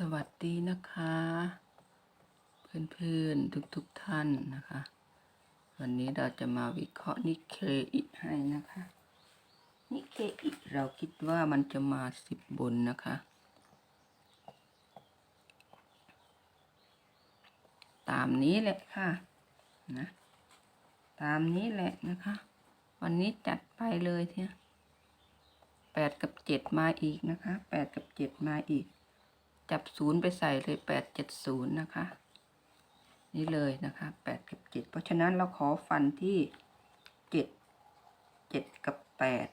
สวัสดีนะคะ เพื่อนๆ ทุกๆทท่านนะคะ วันนี้เราจะมาวิเคราะห์นิเคอิให้นะคะ นิเคอิเราคิดว่ามันจะมาสิบบนนะคะ ตามนี้แหละค่ะนะตามนี้แหละนะคะ วันนี้จัดไปเลยเทียแปดกับเจ็ดมาอีกนะคะแปดกับเจ็ดมาอีก จับศูนย์ไปใส่เลยแปดเจ็ดศูนย์นะคะ นี่เลยนะคะแปดกับเจ็ดเพราะฉะนั้นเราขอฟันที่เจ็ดเจ็ดกับแปด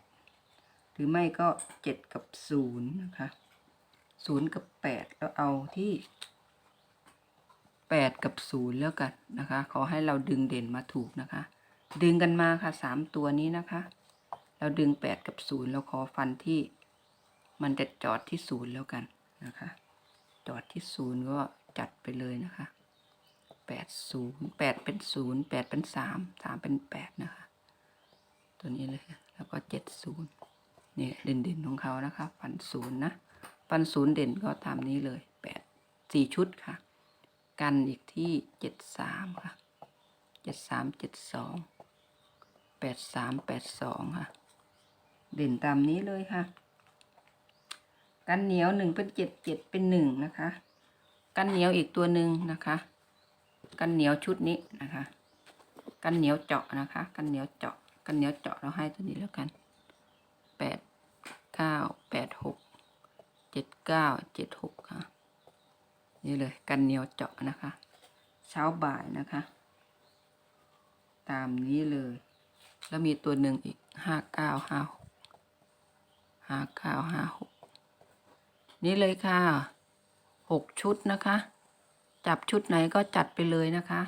หรือไม่ก็เจ็ดกับศูนย์นะคะศูนย์กับแปดเราเอาที่แปดกับศูนย์แล้วกันนะคะ ขอให้เราดึงเด่นมาถูกนะคะ ดึงกันมาค่ะสามตัวนี้นะคะ เราดึงแปดกับศูนย์เราขอฟันที่มันจะจอดที่ศูนย์แล้วกันนะคะ จอดที่ศูนย์ก็จัดไปเลยนะคะแปดศูนย์แปดเป็นศูนย์แปดเป็นสามสามเป็นแปดนะคะ ตัวนี้เลยแล้วก็เจ็ดศูนย์เนี่ยเด่นเด่นๆของเขานะคะฟันศูนย์นะฟันศูนย์เด่นก็ตามนี้เลยแปดสี่ชุดค่ะ กันอีกที่เจ็ดสามค่ะเจ็ดสามเจ็ดสองแปดสามแปดสองค่ะ เด่นตามนี้เลยค่ะ กันเหนียวหนึ่งเป็นเจ็ดเจ็ดเป็นหนึ่งนะคะ กันเหนียวอีกตัวหนึ่งนะคะ กันเหนียวชุดนี้นะคะ กันเหนียวเจาะนะคะ กันเหนียวเจาะ กันเหนียวเจาะเราให้ตัวนี้แล้วกันแปดเก้าแปดหกเจ็ดเก้าเจ็ดหกค่ะนี่เลยกันเหนียวเจาะนะคะ เช้าบ่ายนะคะ ตามนี้เลย แล้วมีตัวหนึ่งอีกห้าเก้าห้าหกห้าเก้าห้าหก นี่เลยค่ะหกชุดนะคะ จับชุดไหนก็จัดไปเลยนะคะ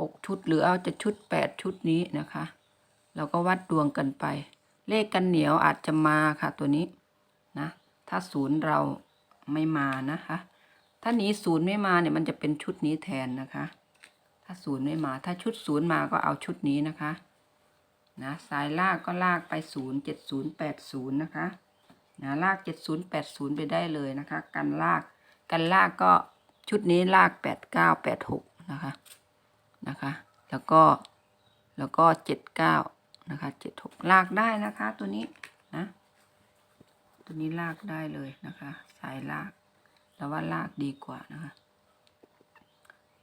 หกชุดหรือเอาจะชุดแปดชุดนี้นะคะ เราก็วัดดวงกันไป เลขกันเหนียวอาจจะมาค่ะตัวนี้นะถ้าศูนย์เราไม่มานะคะ ถ้าหนี้ศูนย์ไม่มาเนี่ยมันจะเป็นชุดนี้แทนนะคะ ถ้าศูนย์ไม่มา ถ้าชุดศูนย์มาก็เอาชุดนี้นะคะนะสายลากก็ลากไปศูนย์เจ็ดศูนย์แปดศูนย์นะคะ นะลากเจ็ดศูนย์แปดศูนย์ไปได้เลยนะคะ กันลากกันลากก็ชุดนี้ลากแปดเก้าแปดหกนะคะ นะคะ แล้วก็แล้วก็เจ็ดเก้านะคะเจ็ดหกลากได้นะคะตัวนี้นะตัวนี้ลากได้เลยนะคะ สายลากแต่ว่าลากดีกว่านะคะ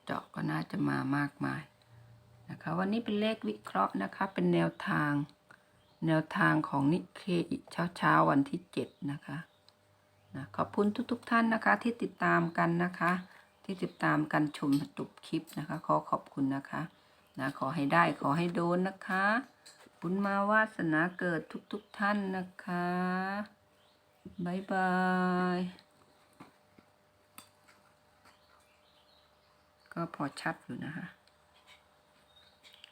เจาะก็น่าจะมามากมายนะคะ วันนี้เป็นเลขวิเคราะห์นะคะ เป็นแนวทาง แนวทางของนิเคอิเช้าเช้าวันที่เจ็ดนะคะนะขอบคุณทุกๆทท่านนะคะที่ติดตามกันนะคะ ที่ติดตามกันชมตุบคลิปนะคะ ขอขอบคุณนะคะนะขอให้ได้ขอให้โดนนะคะบุญมาวาสนาเกิดทุกๆทท่านนะคะบายบายก็พอชัดอยู่นะคะ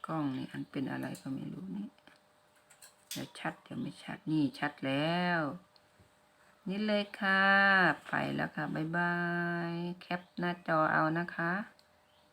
กล้องนี่อันเป็นอะไรก็ไม่รู้นี่ ดี๋ยวชัดเดี๋ยวไม่ชัดนี่ชัดแล้ว นี่เลยค่ะ ไปแล้วค่ะ บ๊ายบาย แคปหน้าจอเอานะคะ